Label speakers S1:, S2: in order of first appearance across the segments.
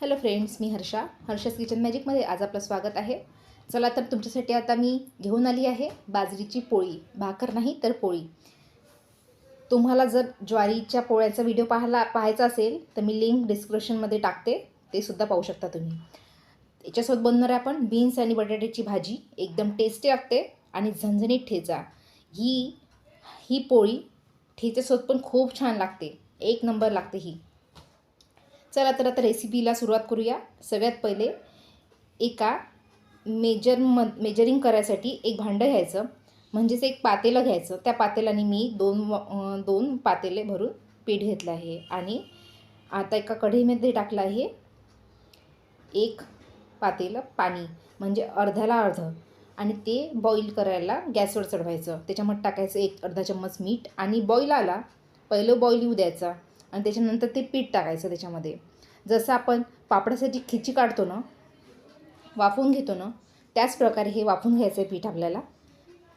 S1: Hello friends मी Harsha. Harsha's kitchen मॅजिकमध्ये आज आपलं स्वागत आहे. चला तर तुमच्यासाठी आता मी घेऊन आली आहे बाजरीची पोळी. भाकर नाही तर पोळी. तुम्हाला जर ज्वारीच्या पोळ्याचा व्हिडिओ पाहायला पाहायचा असेल तर मी लिंक डिस्क्रिप्शनमध्ये टाकते. ते सुद्धा पाहू शकता तुम्ही. याच्यासोबत बनणार आहे आपण बीन्स आणि बटाट्याची भाजी. एकदम टेस्टी लागते आणि झणझणीत ठेचा. ही ही पोळी ठेच्यासोबत पण खूप छान लागते. एक नंबर लागते ही. चला तर आता रेसिपीला सुरुवात करूया. सगळ्यात पहिले एका मेजर म मेजरिंग करायसाठी एक भांडं घ्यायचं. म्हणजेच एक पातेलं घ्यायचं. त्या पातेलाने मी दोन व- दोन पातेले भरून पीठ घेतलं आहे. आणि आता एका कढईमध्ये टाकलं आहे एक पातेलं पाणी. म्हणजे अर्ध्याला अर्ध. आणि ते बॉईल करायला गॅसवर चढवायचं. त्याच्यामध्ये टाकायचं एक अर्धा चम्मच मीठ आणि बॉईल आला पहिलं बॉईल येऊ द्यायचा. आणि त्याच्यानंतर ते पीठ टाकायचं त्याच्यामध्ये. जसं आपण पापडासाठी खिची काढतो ना वाफवून घेतो ना त्याच प्रकारे हे वाफून घ्यायचं आहे पीठ आपल्याला.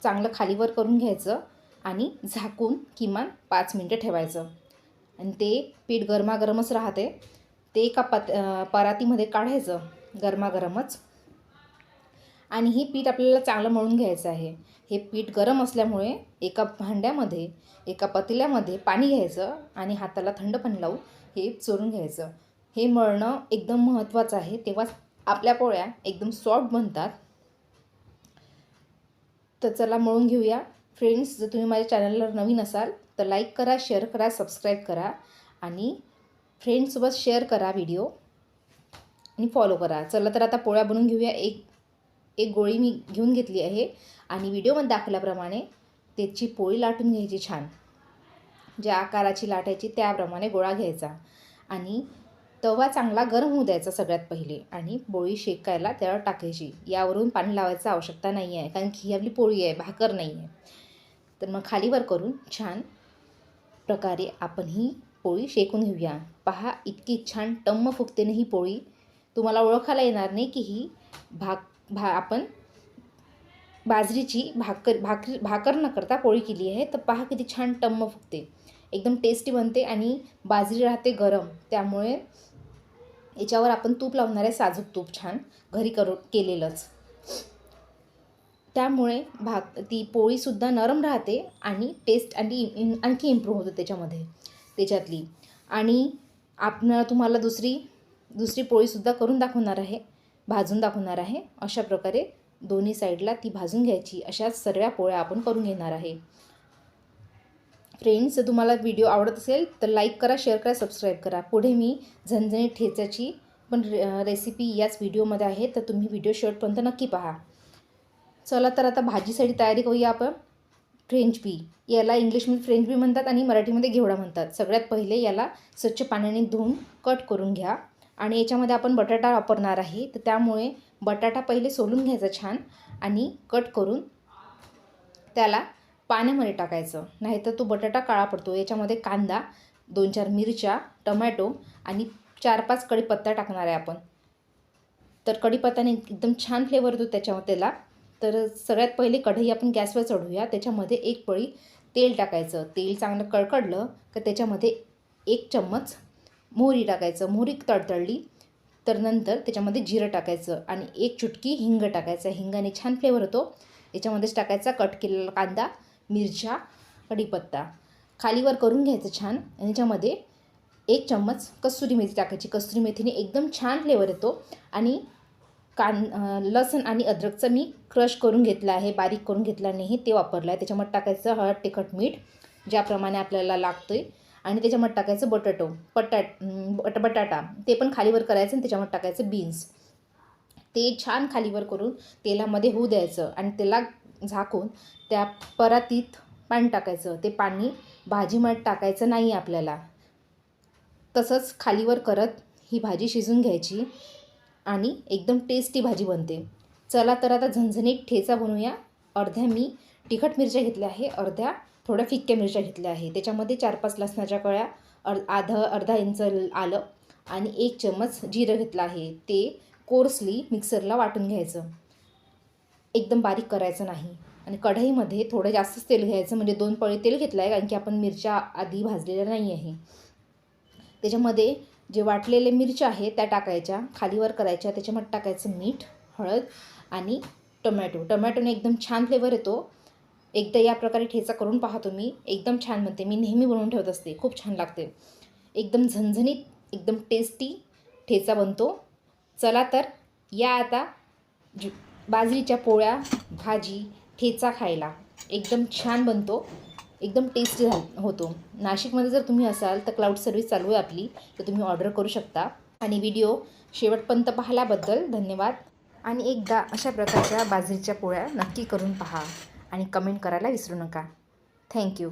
S1: चांगलं खालीवर करून घ्यायचं आणि झाकून किमान पाच मिनटं ठेवायचं. आणि ते पीठ गरमागरमच राहते ते एका पत परातीमध्ये काढायचं गरमागरमच. आणि हे पीठ आपल्याला चांगलं मळून घ्यायचं आहे. हे पीठ गरम असल्यामुळे एका भांड्यामध्ये एका पतिल्यामध्ये पाणी घ्यायचं आणि हाताला थंड पाणी लावून हे चोरून घ्यायचं. हे मळणं एकदम महत्त्वाचं आहे. तेव्हाच आपल्या पोळ्या एकदम सॉफ्ट बनतात. तर चला मळून घेऊया. फ्रेंड्स जर तुम्ही माझ्या चॅनलला नवीन असाल तर लाईक करा शेअर करा सबस्क्राईब करा आणि फ्रेंड्ससोबत शेअर करा व्हिडिओ आणि फॉलो करा. चला तर आता पोळ्या बनवून घेऊया. एक एक गोळी मी घेऊन घेतली आहे आणि व्हिडिओमध्ये दाखवल्याप्रमाणे त्याची पोळी लाटून घ्यायची छान. ज्या आकाराची लाटायची त्याप्रमाणे गोळा घ्यायचा. आणि तवा चांगला गरम होऊ द्यायचा सगळ्यात पहिले आणि पोळी शेकायला त्यावर टाकायची. यावरून पाणी लावायचं आवश्यकता नाही आहे कारण की ही आपली पोळी आहे भाकर नाही आहे तर मग खालीवर करून छान प्रकारे आपण ही पोळी शेकून घेऊया. पहा इतकी छान टम्म फुगते ही पोळी. तुम्हाला ओळखायला येणार नाही की ही भाक भा आपण बाजरीची भाकर भाकरी भाकर न करता पोळी केली आहे. तर पहा किती छान टम्म फुगते. एकदम टेस्टी बनते आणि बाजरी राहते गरम. त्यामुळे याच्यावर आपण तूप लावणार आहे साजूक तूप छान घरी करू केलेलंच. त्यामुळे भाक ती पोळीसुद्धा नरम राहते आणि टेस्ट आणि इन- आणखी इम्प्रूव्ह होते त्याच्यामध्ये त्याच्यातली. आणि आपण तुम्हाला दुसरी दुसरी पोळीसुद्धा करून दाखवणार आहे. भाजून दाखवणार आहे. अशा प्रकारे दोन्ही साईडला ती भाजून घ्यायची. अशा सर्व पोळ्या आपण करून घेणार आहे. फ्रेंड्स जर तुम्हाला व्हिडिओ आवडत असेल तर लाईक करा शेअर करा सबस्क्राईब करा. पुढे मी झणझणीत ठेचाची पण रे रेसिपी याच व्हिडिओमध्ये आहे तर तुम्ही व्हिडिओ शेवटपर्यंत नक्की पहा. चला तर आता भाजीसाठी तयारी करूया आपण. फ्रेंच बी याला इंग्लिशमध्ये फ्रेंच बी म्हणतात आणि मराठीमध्ये घेवडा म्हणतात. सगळ्यात पहिले याला स्वच्छ पाण्याने धुवून कट करून घ्या. आणि याच्यामध्ये आपण बटाटा वापरणार आहे. तर त्यामुळे बटाटा पहिले सोलून घ्यायचा छान आणि कट करून त्याला पाण्यामध्ये टाकायचं. नाहीतर तो बटाटा काळा पडतो. याच्यामध्ये कांदा दोन चार मिरच्या टमॅटो आणि चार पाच कढीपत्ता टाकणार आहे आपण. तर कढीपत्ताने एकदम छान फ्लेवर येतो त्याच्यामध्ये त्याला. तर सगळ्यात पहिले कढई आपण गॅसवर चढवूया. त्याच्यामध्ये एक पळी तेल टाकायचं. तेल चांगलं कळकडलं का त्याच्यामध्ये एक चम्मच मोहरी टाकायचं मोहरी तडतडली तर नंतर त्याच्यामध्ये जिरं टाकायचं आणि एक चुटकी हिंग टाकायचं. हिंगाने छान फ्लेवर होतो. याच्यामध्येच टाकायचा कट केलेला कांदा मिरच्या कढीपत्ता. खालीवर करून घ्यायचं छान आणि याच्यामध्ये एक चम्मच कस्तुरी मेथी टाकायची. कस्तुरी मेथीने एकदम छान फ्लेवर येतो आणि कान लसूण लसण आणि अद्रकचं मी क्रश करून घेतलं आहे बारीक करून घेतला नाही ते वापरलं आहे त्याच्यामध्ये टाकायचं हळद तिखट मीठ ज्याप्रमाणे आपल्याला लागतं आहे आणि त्याच्यामध्ये टाकायचं बटाटो पटाट बट बटाटा. ते पण खालीवर करायचं आणि त्याच्यामध्ये टाकायचं बीन्स ते छान खालीवर करून तेलामध्ये होऊ द्यायचं आणि त्याला झाकून त्या परातीत पाणी टाकायचं. ते पाणी भाजीमध्ये टाकायचं नाही आपल्याला. तसंच खालीवर करत ही भाजी शिजून घ्यायची आणि एकदम टेस्टी भाजी बनते. चला तर आता झणझणीत ठेचा बनवूया. अर्ध्या मी तिखट मिरच्या घेतल्या आहे. अर्ध्या थोड्या फिक्क्या मिरच्या घेतल्या आहे त्याच्यामध्ये चार पाच लसणाच्या कळ्या अर् आधं अर्धा इंच आलं आणि एक चम्मच जिरं घेतलं आहे. ते कोर्सली मिक्सरला वाटून घ्यायचं. एकदम बारीक करायचं नाही. आणि कढईमध्ये थोडं जास्तच तेल घ्यायचं म्हणजे दोन पळी तेल घेतलं आहे कारण की आपण मिरच्या आधी भाजलेल्या नाही आहे. त्याच्यामध्ये जे वाटलेले मिरच्या आहे त्या टाकायच्या. खालीवर करायच्या. त्याच्यामध्ये टाकायचं मीठ हळद आणि टोमॅटो. टोमॅटोने एकदम छान फ्लेवर येतो. एकदा या प्रकारे ठेचा करून पहा तुम्ही. एकदम छान बनते. मी नेहमी बनवून ठेवत असते. खूप छान लागते. एकदम झणझणीत एकदम टेस्टी ठेचा बनतो. चला तर या आता ज बाजरीच्या पोळ्या भाजी ठेचा खायला. एकदम छान बनतो. एकदम टेस्टी झा होतो. नाशिकमध्ये जर तुम्ही असाल तर क्लाउड सर्व्हिस चालू आहे आपली. तर तुम्ही ऑर्डर करू शकता. आणि व्हिडिओ शेवटपर्यंत पाहिल्याबद्दल धन्यवाद. आणि एकदा अशा प्रकारच्या बाजरीच्या पोळ्या नक्की करून पहा. आणि कमेंट करायला विसरू नका. थँक्यू